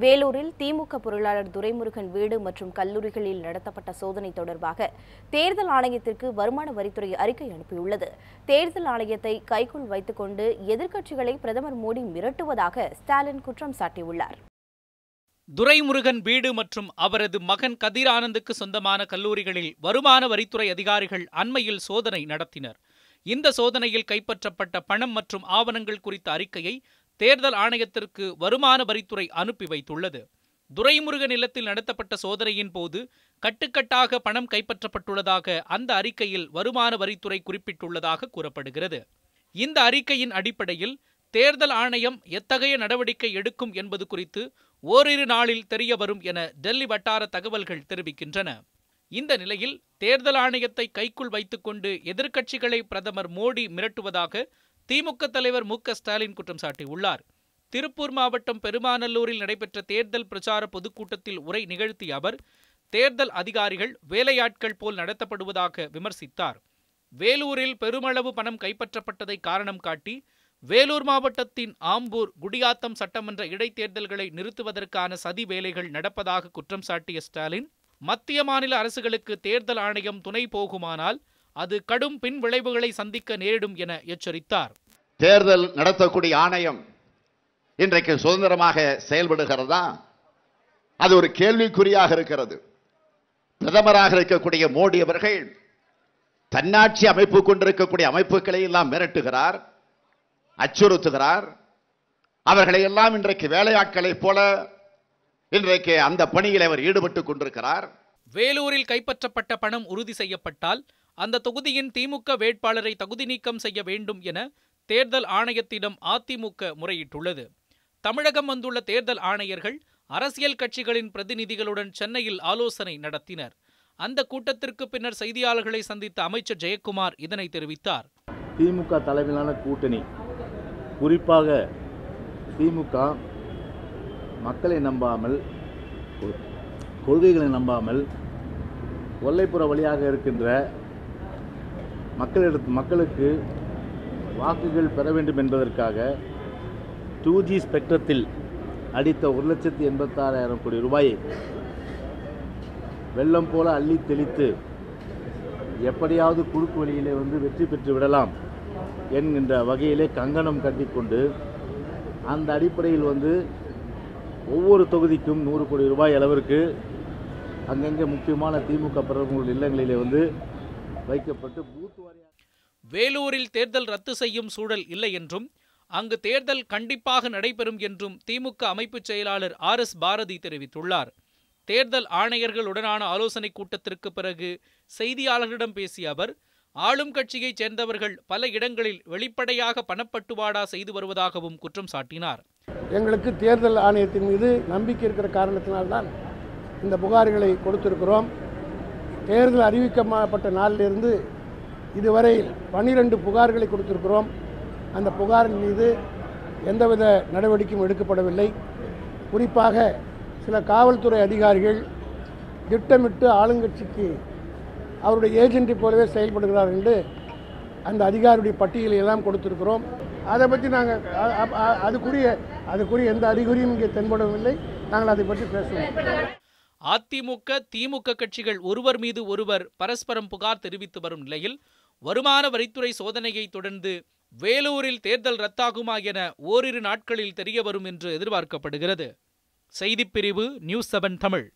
வேலூரில் திமுக பொருளாளர் துரைமுருகன் வீடு மற்றும் கல்லூரிகளில் நடத்தப்பட்ட சோதனை தொடர்பாக தேர்தல் ஆணையத்திற்கு வருமான வரித்துறை அறிக்கை அனுப்பியுள்ளது. தேர்தல் ஆணையத்தை கைக்குள் வைத்துக்கொண்டு எதிர்க்கட்சிகளை பிரதமர் மோடி மிரட்டுவதாக ஸ்டாலின் குற்றம் சாட்டியுள்ளார். துரைமுருகன் வீடு மற்றும் அவரது மகன் கதிர் ஆனந்துக்கு சொந்தமான கல்லூரிகளில் வருமான வரித்துறை அதிகாரிகள் அண்மையில் சோதனை நடத்தினர். இந்த சோதனையில் கைப்பற்றப்பட்ட பணம் மற்றும் ஆவணங்கள் குறித்த அறிக்கையை தேர்தல் ஆணையத்திற்கு வருமான வரித்துறை அனுப்பி வைத்துள்ளது. துரைமுருகன் இல்லத்தில் நடத்தப்பட்ட சோதனையின் போது கட்டுக்கட்டாக பணம் கைப்பற்றப்பட்டுள்ளதாக அந்த அறிக்கையில் வருமான வரித்துறை குறிப்பிட்டுள்ளதாக கூறப்படுகிறது. இந்த அறிக்கையின் அடிப்படையில் தேர்தல் ஆணையம் எத்தகைய நடவடிக்கை எடுக்கும் என்பது குறித்து ஓரிரு நாளில் தெரிய வரும் என டெல்லி வட்டார தகவல்கள் தெரிவிக்கின்றன. இந்த நிலையில் தேர்தல் ஆணையத்தை கைக்குள் வைத்துக்கொண்டு எதிர்க்கட்சிகளை பிரதமர் மோடி மிரட்டுவதாக திமுக தலைவர் மு க ஸ்டாலின் குற்றம் சாட்டியுள்ளார். திருப்பூர் மாவட்டம் பெருமாநல்லூரில் நடைபெற்ற தேர்தல் பிரச்சார பொதுக்கூட்டத்தில் உரை நிகழ்த்திய அவர் தேர்தல் அதிகாரிகள் வேலையாட்கள் போல் நடத்தப்படுவதாக விமர்சித்தார். வேலூரில் பெருமளவு பணம் கைப்பற்றப்பட்டதை காரணம் காட்டி வேலூர் மாவட்டத்தின் ஆம்பூர் குடியாத்தம் சட்டமன்ற இடைத்தேர்தல்களை நிறுத்துவதற்கான சதி வேலைகள் நடப்பதாக குற்றம் சாட்டிய ஸ்டாலின் மத்திய மாநில அரசுகளுக்கு தேர்தல் ஆணையம் துணை போகுமானால் அது கடும் பின் விளைவுகளை சந்திக்க நேரிடும் என எச்சரித்தார். தேர்தல் நடத்தக்கூடிய ஆணையம் இன்றைக்கு சுதந்திரமாக செயல்படுகிறதா? அது ஒரு கேள்விக்குறியாக இருக்கிறது. பிரதமராக இருக்கக்கூடிய மோடி அவர்கள் தன்னாட்சி அமைப்பு கொண்டிருக்கக்கூடிய அமைப்புகளை எல்லாம் மிரட்டுகிறார் அச்சுறுத்துகிறார். அவர்களை எல்லாம் இன்றைக்கு வேலையாட்களைப் போல இன்றைக்கு அந்த பணியில் அவர் ஈடுபட்டுக் கொண்டிருக்கிறார். வேலூரில் கைப்பற்றப்பட்ட பணம் உறுதி செய்யப்பட்டால் அந்த தொகுதியின் திமுக வேட்பாளரை தகுதி நீக்கம் செய்ய வேண்டும் என தேர்தல் ஆணையத்திடம் அதிமுக முறையிட்டுள்ளது. தமிழகம் வந்துள்ள தேர்தல் ஆணையர்கள் அரசியல் கட்சிகளின் பிரதிநிதிகளுடன் சென்னையில் ஆலோசனை நடத்தினர். அந்த கூட்டத்திற்கு பின்னர் செய்தியாளர்களை சந்தித்த அமைச்சர் ஜெயக்குமார் இதனை தெரிவித்தார். திமுக தலைமையிலான கூட்டணி. குறிப்பாக திமுக மக்களை நம்பாமல் கொள்கைகளை நம்பாமல் கொல்லைப்புற வழியாக இருக்கின்ற மக்களிடத்து மக்களுக்கு வாக்குகள் பெற வேண்டும் என்பதற்காக டூ ஜி ஸ்பெக்ட்ரத்தில் அடித்த ஒரு லட்சத்தி எண்பத்தாறாயிரம் கோடி ரூபாயை வெள்ளம் போல அள்ளி தெளித்து எப்படியாவது குறுக்கு வழியிலே வந்து வெற்றி பெற்று விடலாம் என்கின்ற வகையிலே கங்கணம் கட்டிக்கொண்டு அந்த அடிப்படையில் வந்து ஒவ்வொரு தொகுதிக்கும் நூறு கோடி ரூபாய் அளவிற்கு அங்கங்கே முக்கியமான திமுக பிரமுகர்கள் இல்லங்களிலே வந்து வைக்கப்பட்டு பூத் வேலூரில் தேர்தல் ரத்து செய்யும் சூழல் இல்லை என்றும் அங்கு தேர்தல் கண்டிப்பாக நடைபெறும் என்றும் திமுக அமைப்புச் செயலாளர் ஆர் எஸ் பாரதி தெரிவித்துள்ளார். தேர்தல் ஆணையர்களுடனான ஆலோசனைக் கூட்டத்திற்கு பிறகு செய்தியாளர்களிடம் பேசிய அவர் ஆளும் கட்சியைச் சேர்ந்தவர்கள் பல இடங்களில் வெளிப்படையாக பணப்பட்டுவாடா செய்து வருவதாகவும் குற்றம் சாட்டினார். எங்களுக்கு தேர்தல் ஆணையத்தின் மீது நம்பிக்கை இருக்கிற காரணத்தினால்தான் இந்த புகார்களை கொடுத்திருக்கிறோம். தேர்தல் அறிவிக்கப்பட்ட நாளிலிருந்து இதுவரையில் பன்னிரண்டு புகார்களை கொடுத்திருக்கிறோம். அந்த புகாரின் மீது எந்தவித நடவடிக்கையும் எடுக்கப்படவில்லை. குறிப்பாக சில காவல்துறை அதிகாரிகள் திட்டமிட்டு ஆளுங்கட்சிக்கு அவருடைய ஏஜென்ட்டை போலவே செயல்படுகிறார் என்று அந்த அதிகாரியுடைய பட்டியலை எல்லாம் கொடுத்திருக்கிறோம். அதை பற்றி நாங்கள் அதுக்குரிய அதுக்குரிய எந்த அறிகுறியும் இங்கே தென்படவில்லை. நாங்கள் அதை பற்றி பேசுவோம். அதிமுக திமுக கட்சிகள் ஒருவர் மீது ஒருவர் பரஸ்பரம் புகார் தெரிவித்து வரும் நிலையில் வருமான வரித்துறை சோதனையை தொடர்ந்து வேலூரில் தேர்தல் ரத்தாகுமா என ஓரிரு நாட்களில் தெரிய வரும் என்று எதிர்பார்க்கப்படுகிறது. செய்திப்பிரிவு நியூஸ் செவன் தமிழ்.